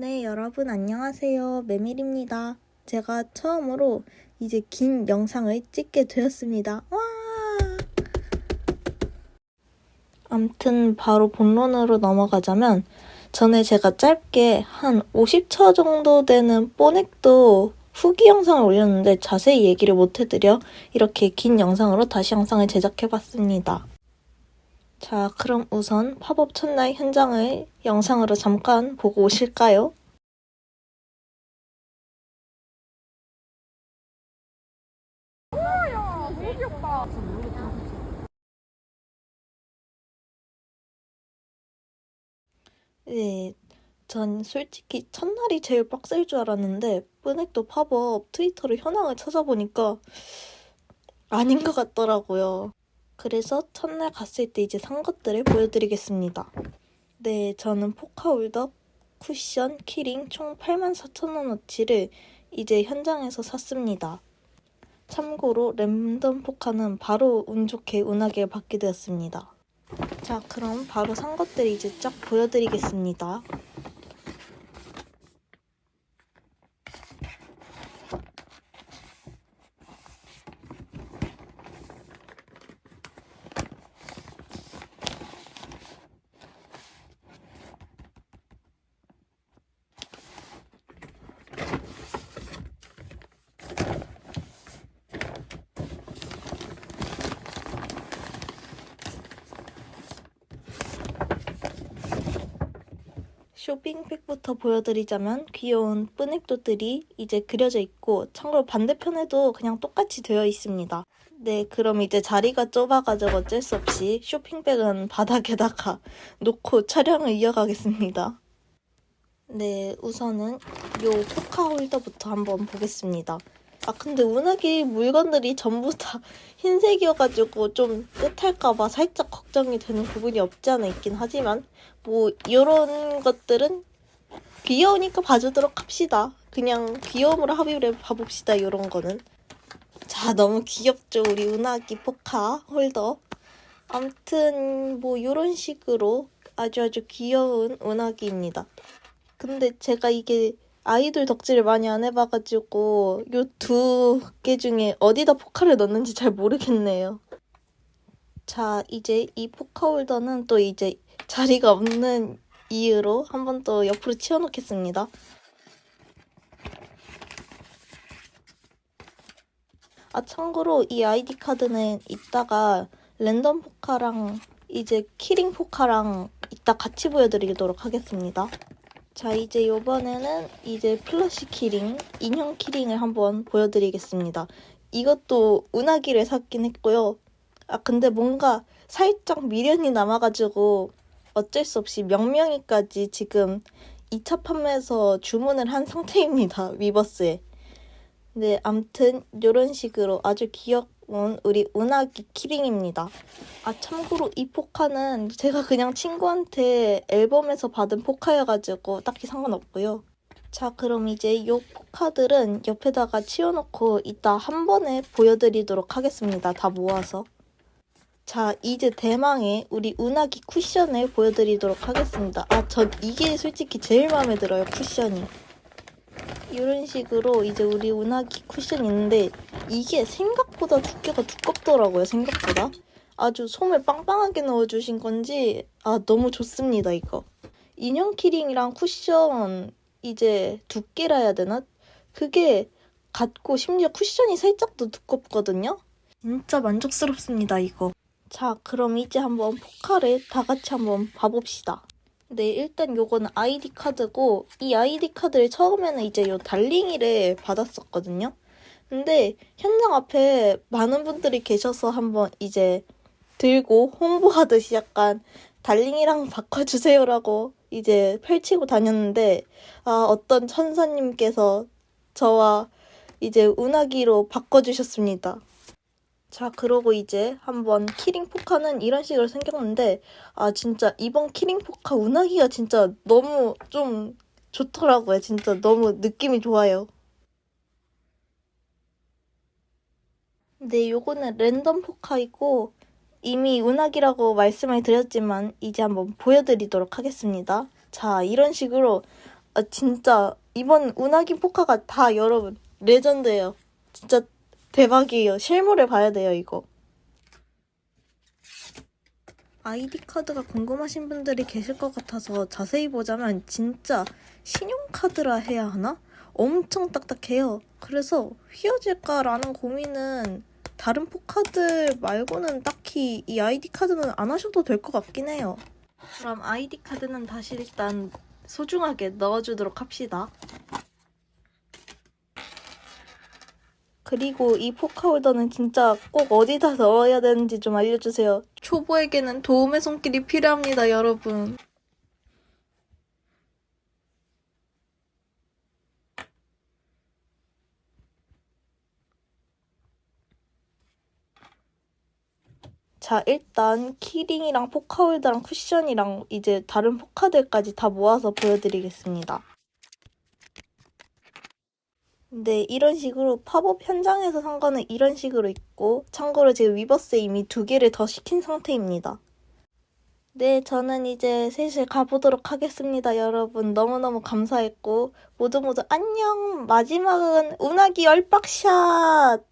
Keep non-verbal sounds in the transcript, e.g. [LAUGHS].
네, 여러분 안녕하세요. 메밀입니다. 제가 처음으로 이제 긴 영상을 찍게 되었습니다. 와! 암튼 바로 본론으로 넘어가자면 전에 제가 짧게 한 50초 정도 되는 뽀넥도 후기 영상을 올렸는데 자세히 얘기를 못 해드려 이렇게 긴 영상으로 다시 영상을 제작해봤습니다. 자, 그럼 우선 팝업 첫날 현장을 영상으로 잠깐 보고 오실까요? 네, 전 솔직히 첫날이 제일 빡셀 줄 알았는데 뿌넥도 팝업 트위터로 현황을 찾아보니까 아닌 것 같더라고요. 그래서 첫날 갔을 때 이제 산 것들을 보여드리겠습니다. 네, 저는 포카홀더, 쿠션, 키링 총 84,000원어치를 이제 현장에서 샀습니다. 참고로 랜덤 포카는 바로 운 좋게 운하게 받게 되었습니다. 자, 그럼 바로 산 것들 이제 쫙 보여드리겠습니다. 쇼핑백부터 보여드리자면 귀여운 뿌넥도들이 이제 그려져 있고 참고로 반대편에도 그냥 똑같이 되어 있습니다. 네, 그럼 이제 자리가 좁아가지고 어쩔 수 없이 쇼핑백은 바닥에다가 [LAUGHS] 놓고 촬영을 이어가겠습니다. 네, 우선은 요 포카 홀더부터 한번 보겠습니다. 아, 근데 운하기 물건들이 전부 다 [LAUGHS] 흰색이어가지고 좀 뜻할까봐 살짝 걱정이 되는 부분이 없지 않아 있긴 하지만 뭐 이런 것들은 귀여우니까 봐주도록 합시다. 그냥 귀여움으로 합의를 봐봅시다. 이런 거는. 자, 너무 귀엽죠. 우리 은하기 포카 홀더. 암튼 뭐 이런 식으로 아주 아주 귀여운 은하기입니다. 근데 제가 이게 아이돌 덕질을 많이 안 해봐가지고 요 두 개 중에 어디다 포카를 넣는지 잘 모르겠네요. 자, 이제 이 포카 홀더는 또 이제 자리가 없는 이유로 한번또 옆으로 치워놓겠습니다. 아, 참고로 이 아이디 카드는 이따가 랜덤 포카랑 이제 키링 포카랑 이따 같이 보여드리도록 하겠습니다. 자, 이제 요번에는 이제 플러시 키링, 인형 키링을 한번 보여드리겠습니다. 이것도 운하기를 샀긴 했고요. 아, 근데 뭔가 살짝 미련이 남아가지고 어쩔 수 없이 명명이까지 지금 2차 판매에서 주문을 한 상태입니다. 위버스에. 네, 암튼 이런 식으로 아주 귀여 운 우리 운하기 키링입니다. 아, 참고로 이 포카는 제가 그냥 친구한테 앨범에서 받은 포카여가지고 딱히 상관없고요. 자, 그럼 이제 이 포카들은 옆에다가 치워놓고 이따 한 번에 보여드리도록 하겠습니다. 다 모아서. 자, 이제 대망의 우리 운하기 쿠션을 보여드리도록 하겠습니다. 아, 전 이게 솔직히 제일 마음에 들어요, 쿠션이. 이런 식으로 이제 우리 운하기 쿠션 있는데 이게 생각 보다 두께가 두껍더라고요, 생각보다. 아주 솜을 빵빵하게 넣어주신 건지 아, 너무 좋습니다, 이거. 인형 키링이랑 쿠션 이제 두께라 해야 되나? 그게 같고 심지어 쿠션이 살짝 더 두껍거든요? 진짜 만족스럽습니다, 이거. 자, 그럼 이제 한번 포카를 다 같이 한번 봐봅시다. 네, 일단 요거는 아이디 카드고 이 아이디 카드를 처음에는 이제 요 달링이를 받았었거든요. 근데 현장 앞에 많은 분들이 계셔서 한번 이제 들고 홍보하듯이 약간 달링이랑 바꿔주세요라고 이제 펼치고 다녔는데 아, 어떤 천사님께서 저와 이제 운하기로 바꿔주셨습니다. 자, 그러고 이제 한번 키링 포카는 이런 식으로 생겼는데, 아, 진짜 이번 키링 포카 운하기가 진짜 너무 좀 좋더라고요. 진짜 너무 느낌이 좋아요. 네, 요거는 랜덤 포카이고, 이미 운하기라고 말씀을 드렸지만, 이제 한번 보여드리도록 하겠습니다. 자, 이런 식으로 아 진짜 이번 운하기 포카가 다 여러분 레전드예요. 진짜 대박이에요. 실물을 봐야 돼요 이거. 아이디 카드가 궁금하신 분들이 계실 것 같아서 자세히 보자면 진짜 신용카드라 해야 하나? 엄청 딱딱해요. 그래서 휘어질까라는 고민은 다른 포카들 말고는 딱히 이 아이디 카드는 안 하셔도 될 것 같긴 해요. 그럼 아이디 카드는 다시 일단 소중하게 넣어주도록 합시다. 그리고 이 포카홀더는 진짜 꼭 어디다 넣어야 되는지 좀 알려주세요. 초보에게는 도움의 손길이 필요합니다, 여러분. 자, 일단 키링이랑 포카홀더랑 쿠션이랑 이제 다른 포카들까지 다 모아서 보여드리겠습니다. 네, 이런 식으로 팝업 현장에서 산 거는 이런 식으로 있고 참고로 지금 위버스에 이미 두 개를 더 시킨 상태입니다. 네, 저는 이제 슬슬 가보도록 하겠습니다, 여러분. 너무너무 감사했고 모두 모두 안녕! 마지막은 운하기 열박샷!